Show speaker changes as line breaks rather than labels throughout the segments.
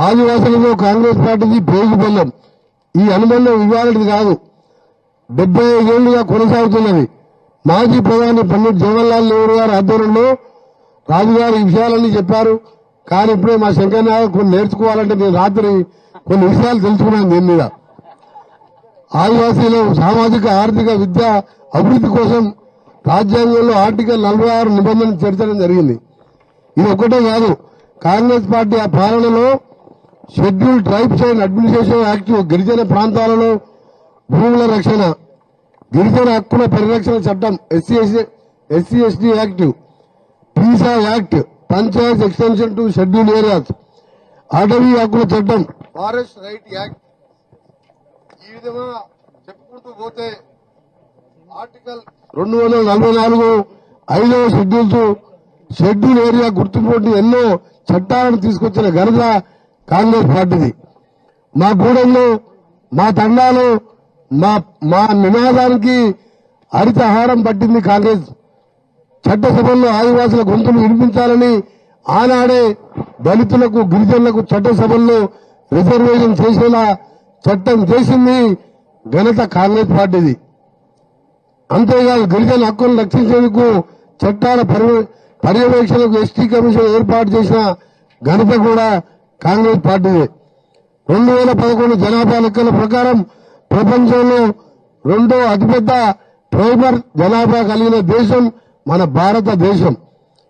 ఆదివాసులతో కాంగ్రెస్ పార్టీకి పేగు బలం ఈ అనుబంధం ఇవాళది కాదు. డెబ్బై ఐదేళ్ళుగా కొనసాగుతున్నది. మాజీ ప్రధాని పండిట్ జవహర్లాల్ నెహ్రూ గారి ఆధ్వర్యంలో రాజుగారు ఈ విషయాలన్నీ చెప్పారు. కానీ ఇప్పుడే మా శంకర్ నాయక్ కొన్ని నేర్చుకోవాలంటే నేను రాత్రి కొన్ని విషయాలు తెలుసుకున్నాను దీని మీద. ఆదివాసీలు సామాజిక ఆర్థిక విద్య అభివృద్ధి కోసం రాజ్యాంగంలో ఆర్టికల్ నలభై ఆరు నిబంధనలు చేర్చడం జరిగింది. ఇది ఒక్కటే కాదు. కాంగ్రెస్ పార్టీ ఆ పాలనలో schedule tribes and administration act గిరిజన ప్రాంతాలలో భూముల రక్షణ గిరిజన హక్కుల పరిరక్షణ చట్టం SC SC ST act PESA act panchayat extension to schedule areas అటవీ హక్కుల చట్టం. ఫారెస్ట్ రైట్ యాక్ట్ ఈ విధంగా చెప్పుకుంటూ పోతే ఆర్టికల్ రెండు వందల నలభై నాలుగు ఐదవ షెడ్యూల్స్ షెడ్యూల్ ఏరియా గుర్తుపోటీ ఎన్నో చట్టాలను తీసుకొచ్చిన ఘనత కాంగ్రెస్ పార్టీది. మా గూడెంలో మా తండాలో మా మా నినాదానికి హరితహారం పట్టింది కాంగ్రెస్. చట్టసభల్లో ఆదివాసుల గొంతులు వినిపించాలని ఆనాడే దళితులకు గిరిజనులకు చట్టసభల్లో రిజర్వేషన్ చేసేలా చట్టం చేసింది ఘనత కాంగ్రెస్ పార్టీది. అంతేకాదు గిరిజన హక్కులను రక్షించేందుకు చట్టాల పర్యవేక్షణకు ఎస్టీ కమిషన్ ఏర్పాటు చేసిన ఘనత కూడా కాంగ్రెస్ పార్టీదే రెండు వేల పదకొండు జనాభా లెక్కల ప్రకారం ప్రపంచంలో రెండో అతిపెద్ద ట్రైబల్ జనాభా కలిగిన దేశం మన భారతదేశం.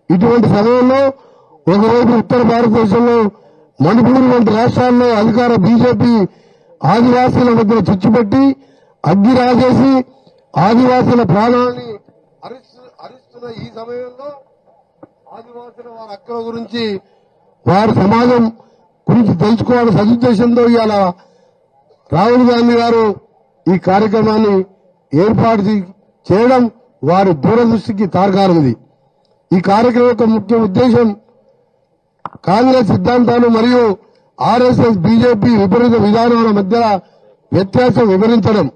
ఇటువంటి సమయంలో ఒకవైపు ఉత్తర భారతదేశంలో మణిపూర్ వంటి రాష్ట్రాల్లో అధికార బీజేపీ ఆదివాసీల మధ్య చిచ్చుపెట్టి అగ్గి రాజేసి ఆదివాసుల ప్రాణాన్ని అరిస్తున్న ఈ సమయంలో ఆదివాసుల వారి హక్కుల గురించి వారి సమాజం గురించి తెలుసుకోవాలని సదుద్దేశంతో ఇవాళ రాహుల్ గాంధీ గారు ఈ కార్యక్రమాన్ని ఏర్పాటు చేయడం వారి దూరదృష్టికి తార్కారం ఈ కార్యక్రమం యొక్క ముఖ్య ఉద్దేశం కాంగ్రెస్ సిద్ధాంతాలు మరియు ఆర్ఎస్ఎస్ బీజేపీ విపరీత విధానాల మధ్య వ్యత్యాసం వివరించడం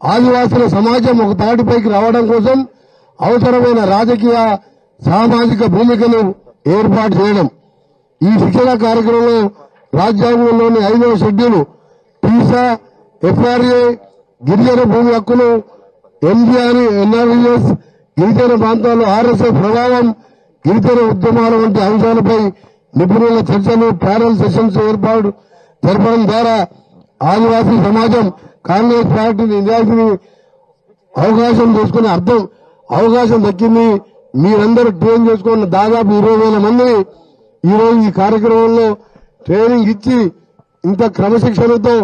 ఆదివాసుల సమాజం ఒక తాటిపైకి రావడం కోసం అవసరమైన రాజకీయ సామాజిక భూమికను ఏర్పాటు చేయడం. ఈ శిక్షణ కార్యక్రమంలో రాజ్యాంగంలోని ఐదవ షెడ్యూల్ పీసా ఎఫ్ఆర్ఏ గిరిజన భూమి హక్కులు ఎంజీఆర్ ఎన్ఆర్ఎస్ గిరిజన ప్రాంతాల్లో ఆర్ఎస్ఎస్ ప్రభావం గిరిజన ఉద్యమాల వంటి అంశాలపై నిపుణుల చర్చలు ప్యానల్ సెషన్స్ ఏర్పాటు జరపడం ద్వారా ఆదివాసీ సమాజం కాంగ్రెస్ పార్టీ నిజాయితీని అవకాశం చేసుకునే అర్థం అవకాశం దక్కింది. మీరందరూ ట్రైన్ చేసుకున్న దాదాపు ఇరవై వేల మందిని ఈ రోజు ఈ కార్యక్రమంలో ట్రైనింగ్ ఇచ్చి ఇంత క్రమశిక్షణతో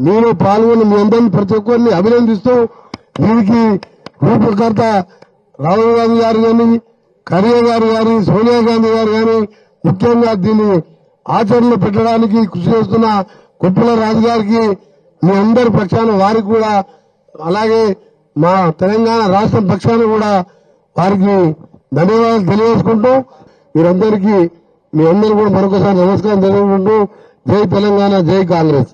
మీరు పాల్గొని మీ అందరినీ ప్రతి ఒక్కరిని అభినందిస్తూ దీనికి రూపకర్త రాహుల్ గాంధీ గారు కానీ కరియా గారు కానీ సోనియా గాంధీ గారు కానీ ముఖ్యంగా దీన్ని ఆచరణలో పెట్టడానికి కృషి చేస్తున్న కుప్పల రాజు గారికి మీ అందరి పక్షాన వారికి కూడా అలాగే మా తెలంగాణ రాష్ట్రం పక్షాన కూడా వారికి ధన్యవాదాలు తెలియజేసుకుంటూ మీరందరికీ మీ అందరూ కూడా మరొకసారి నమస్కారం తెలియకుంటూ జై తెలంగాణ జై కాంగ్రెస్.